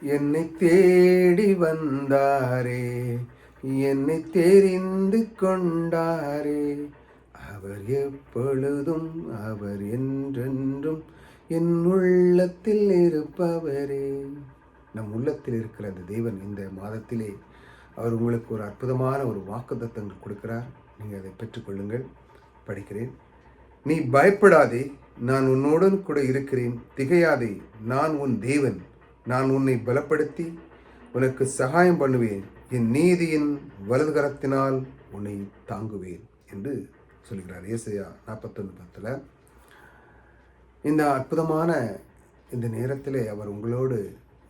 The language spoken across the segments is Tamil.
என்னை தேடி வந்தாரே என்னை தெரிந்து கொண்டாரே. அவர் எப்பொழுதும் அவர் என்றென்றும் என் உள்ளத்தில் இருப்பவரே. நம் உள்ளத்தில் இருக்கிற அந்த தேவன் இந்த மாதத்திலே அவர் உங்களுக்கு ஒரு அற்புதமான ஒரு வாக்குத்தத்தங்கள் கொடுக்கிறார். நீங்கள் அதை பெற்றுக்கொள்ளுங்கள். படிக்கிறேன். நீ பயப்படாதே நான் உன்னோடன் கூட இருக்கிறேன். திகையாதே நான் உன் தேவன். நான் உன்னை பலப்படுத்தி உனக்கு சகாயம் பண்ணுவேன். என் நீதியின் வலதுகரத்தினால் உன்னை தாங்குவேன் என்று சொல்கிறார். ஏசையா நாற்பத்தொன்று பத்தில் இந்த அற்புதமான இந்த நேரத்திலே அவர் உங்களோடு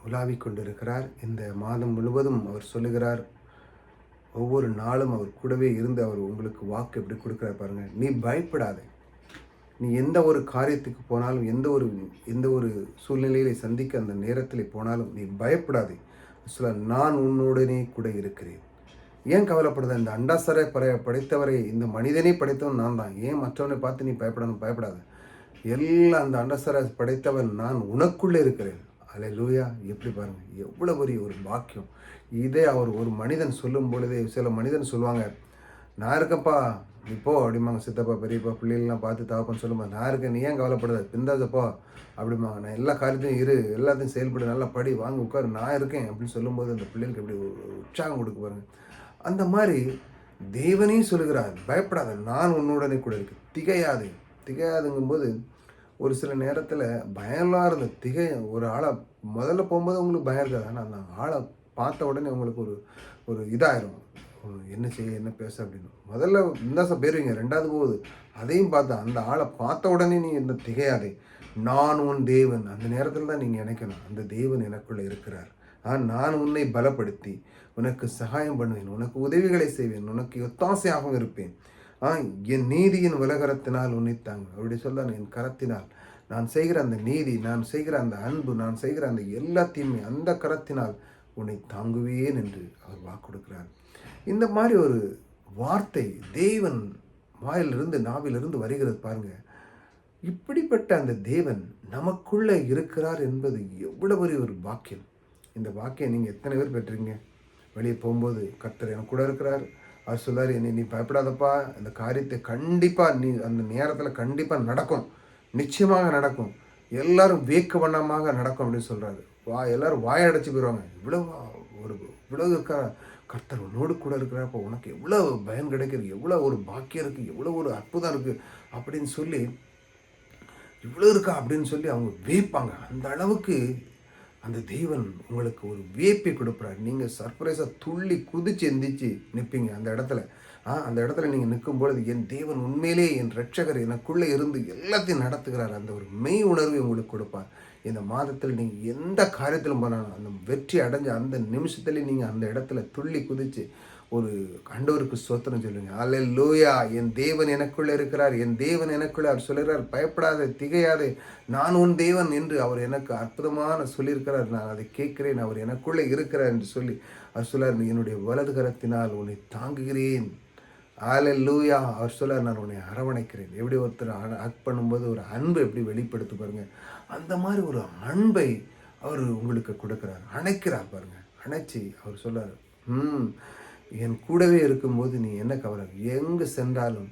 உலாவிக் கொண்டிருக்கிறார். இந்த மாதம் முழுவதும் அவர் சொல்லுகிறார் ஒவ்வொரு நாளும் அவர் கூடவே இருந்து அவர் உங்களுக்கு வாக்கு எப்படி கொடுக்குறார் பாருங்கள் நீ பயப்படாதே. நீ எந்த ஒரு காரியத்துக்கு போனாலும் எந்த ஒரு எந்த ஒரு சூழ்நிலையில சந்திக்க அந்த நேரத்தில் போனாலும் நீ பயப்படாதே. சொல்ல நான் உன்னுடனே கூட இருக்கிறேன். ஏன் கவலைப்படுத? இந்த அண்டாசரை பட படைத்தவரை இந்த மனிதனே படைத்தவன் நான் தான். ஏன் மற்றவனை பார்த்து நீ பயப்படணும் பயப்படாத. எல்லாம் அந்த அண்டசரை படைத்தவன் நான் உனக்குள்ளே இருக்கிறேன். அலை லூயா எப்படி பாருங்க. எவ்வளோ பெரிய ஒரு பாக்கியம். இதே அவர் ஒரு மனிதன் சொல்லும் பொழுதே சில மனிதன் சொல்லுவாங்க நான் இருக்கப்பா நீ அப்படிம்பாங்க. சித்தப்பா பெரியப்பா பிள்ளைகள்லாம் பார்த்து தாப்பன்னு சொல்லும்போது நான் இருக்கேன் நீ ஏன் கவலைப்படுத பிந்தாதப்போ அப்படிம்பாங்க. நான் எல்லா காரியத்தையும் இரு எல்லாத்தையும் செயல்படு நல்லா படி வாங்க உட்காரு நான் இருக்கேன் அப்படின்னு சொல்லும்போது அந்த பிள்ளைகளுக்கு எப்படி ஒரு உற்சாகம் கொடுக்க பாருங்க. அந்த மாதிரி தேவனையும் சொல்லுகிறார். பயப்படாத நான் உன்னுடனே கூட இருக்கு திகையாது. திகையாதுங்கும்போது ஒரு சில நேரத்தில் பயம்லாம் இருந்த திகை ஒரு ஆளை முதல்ல போகும்போது உங்களுக்கு பயம் இருக்காது. ஆனால் அந்த ஆளை பார்த்த உடனே உங்களுக்கு ஒரு ஒரு இதாயிரும். என்ன செய்ய என்ன பேச அப்படின்னு. முதல்ல இந்தாசம் போயிருவீங்க ரெண்டாவது போகுது. அதையும் பார்த்தா அந்த ஆளை பார்த்த உடனே நீ இந்த திகையாதே. நான் உன் தேவன். அந்த நேரத்தில் தான் நீங்கள் நினைக்கணும். அந்த தேவன் எனக்குள்ளே இருக்கிறார். ஆ நான் உன்னை பலப்படுத்தி உனக்கு சகாயம் பண்ணுவேன் உனக்கு உதவிகளை செய்வேன் உனக்கு ஒத்தாசையாகவும் இருப்பேன். ஆ என் நீதியின் உலகரத்தினால் உன்னை தாங்க. அப்படி சொல்ல என் கரத்தினால். நான் செய்கிற அந்த நீதி நான் செய்கிற அந்த அன்பு நான் செய்கிற அந்த எல்லாத்தையுமே அந்த கரத்தினால் உன்னை தாங்குவேன் என்று அவர் வாக்கு கொடுக்கிறார். இந்த மாதிரி ஒரு வார்த்தை தேவன் வாயிலிருந்து நாவிலிருந்து வருகிறது பாருங்க. இப்படிப்பட்ட அந்த தேவன் நமக்குள்ளே இருக்கிறார் என்பது எவ்வளவு பெரிய ஒரு வாக்கியம் இந்த வாக்கியம் நீங்கள் எத்தனை பேர் பெற்றீங்க? வெளியே போகும்போது கர்த்தர் எனக்கு கூட இருக்கிறார். அவர் சொல்லார் என்னை நீ பயப்படாதப்பா. இந்த காரியத்தை கண்டிப்பாக நீ அந்த நேரத்தில் கண்டிப்பாக நடக்கும். நிச்சயமாக நடக்கும். எல்லாரும் வேக்க வண்ணமாக நடக்கும் அப்படின்னு சொல்கிறாரு வா எல்லாரும் வாயடைச்சி போயிடுவாங்க இவ்வளோ ஒரு இவ்வளோ இருக்கா கர்த்தர் உன்னோடு கூட இருக்கிறப்போ உனக்கு எவ்வளோ பயன் கிடைக்கிறது எவ்வளோ ஒரு பாக்கியம் இருக்குது எவ்வளோ ஒரு அற்புதம் இருக்குது அப்படின்னு சொல்லி இவ்வளோ இருக்கா அப்படின்னு சொல்லி அவங்க வியப்பாங்க. அந்த அளவுக்கு அந்த தெய்வன் உங்களுக்கு ஒரு வியப்பை கொடுக்குறாரு நீங்கள் சர்ப்ரைஸாக துள்ளி குதிச்சு எந்திரிச்சு நிற்பீங்க அந்த இடத்துல. அந்த இடத்துல நீங்கள் நிற்கும் பொழுது என் தேவன் உண்மையிலே என் ரட்சகர் எனக்குள்ளே இருந்து எல்லாத்தையும் நடத்துகிறார். அந்த ஒரு மெய் உணர்வை உங்களுக்கு கொடுப்பார். இந்த மாதத்தில் நீங்கள் எந்த காரியத்திலும் போனாலும் அந்த வெற்றி அடைஞ்ச அந்த நிமிஷத்துல நீங்கள் அந்த இடத்துல துள்ளி குதித்து ஒரு கண்டவருக்கு சோத்திரம் சொல்லுங்க. அல்ல லூயா என் தேவன் எனக்குள்ள இருக்கிறார். என் தேவன் எனக்குள்ள அவர் சொல்லுகிறார். பயப்படாத திகையாதே. நான் உன் தேவன் என்று அவர் எனக்கு அற்புதமான சொல்லியிருக்கிறார். நான் அதை கேட்கிறேன். அவர் எனக்குள்ளே இருக்கிறார் என்று சொல்லி அவர் நீ என்னுடைய வலது கரத்தினால் உன்னை தாங்குகிறேன். ஆல லூயா அவர் சொல்ல நான் உன்னை அரவணைக்கிறேன். எப்படி ஒருத்தர் ஆக்ட் பண்ணும்போது ஒரு அன்பை எப்படி வெளிப்படுத்து பாருங்க. அந்த மாதிரி ஒரு அன்பை அவர் உங்களுக்கு கொடுக்குறார். அணைக்கிறார் பாருங்க. அணைச்சி அவர் சொல்லார் ம் என் கூடவே இருக்கும்போது நீ என்ன கவலை? எங்கு சென்றாலும்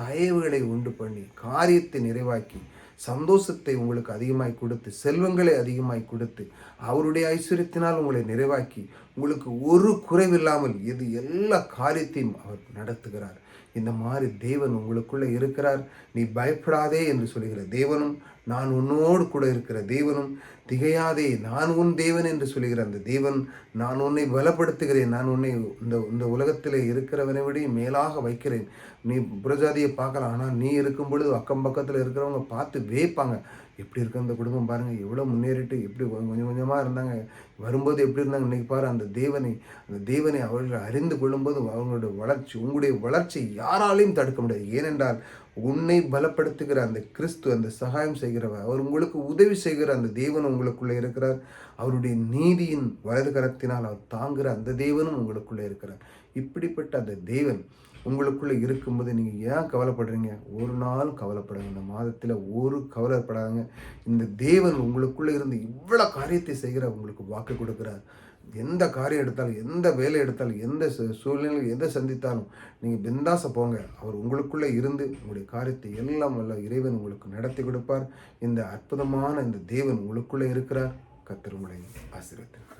தயவுகளை உண்டு பண்ணி காரியத்தை நிறைவாக்கி சந்தோஷத்தை உங்களுக்கு அதிகமாய் கொடுத்து செல்வங்களை அதிகமாய் கொடுத்து அவருடைய ஐஸ்வர்யத்தினால் உங்களை நிறைவாக்கி உங்களுக்கு ஒரு குறைவில்லாமல் இது எல்லா காரியத்தையும் அவர் நடத்துகிறார். இந்த மாதிரி தேவன் உங்களுக்குள்ளே இருக்கிறார். நீ பயப்படாதே என்று சொல்லுகிற தேவனும் நான் உன்னோடு கூட இருக்கிற தேவனும் திகையாதே நான் உன் தேவன் என்று சொல்லுகிற அந்த தேவன் நான் உன்னை பலப்படுத்துகிறேன் நான் உன்னை இந்த இந்த உலகத்தில் இருக்கிறவனை விட மேலாக வைக்கிறேன். நீ புரஜாதியை பார்க்கலாம் ஆனால் நீ இருக்கும் பொழுது அக்கம் பக்கத்தில் இருக்கிறவங்க பார்த்து வேப்பாங்க. எப்படி இருக்க அந்த குடும்பம் பாருங்கள் எவ்வளோ முன்னேறிட்டு எப்படி கொஞ்சம் கொஞ்சமாக இருந்தாங்க. வரும்போது எப்படி இருந்தாங்க இன்றைக்கி பாரு அந்த தேவனை அந்த தேவனை அவர்கள் அறிந்து கொள்ளும்போது அவங்களுடைய வளர்ச்சி உங்களுடைய வளர்ச்சி யாராலையும் தடுக்க முடியாது. ஏனென்றால் உன்னை பலப்படுத்துகிற அந்த கிறிஸ்து அந்த சகாயம் செய்கிறவர் அவர் உங்களுக்கு உதவி செய்கிற அந்த தேவன் உங்களுக்குள்ளே இருக்கிறார். அவருடைய நீதியின் வலது கரத்தினால் அவர் தாங்குகிற அந்த தேவனும் உங்களுக்குள்ளே இருக்கிறார். இப்படிப்பட்ட அந்த தேவன் உங்களுக்குள்ளே இருக்கும்போது நீங்கள் ஏன் கவலைப்படுறீங்க? ஒரு நாள் கவலைப்படுங்க இந்த மாதத்தில் ஒரு கவலைப்படாதங்க. இந்த தேவன் உங்களுக்குள்ளே இருந்து இவ்வளோ காரியத்தை செய்கிற உங்களுக்கு வாக்கு கொடுக்குறார். எந்த காரியம் எடுத்தாலும் எந்த வேலை எடுத்தாலும் எந்த சூழ்நிலை சூழ்நிலையில் எதை சந்தித்தாலும் நீங்கள் பிந்தாச போங்க. அவர் உங்களுக்குள்ளே இருந்து உங்களுடைய காரியத்தை எல்லாம் வல்ல இறைவன் உங்களுக்கு நடத்தி கொடுப்பார். இந்த அற்புதமான இந்த தேவன் உங்களுக்குள்ளே இருக்கிறார். கத்திரமுடைய உங்களை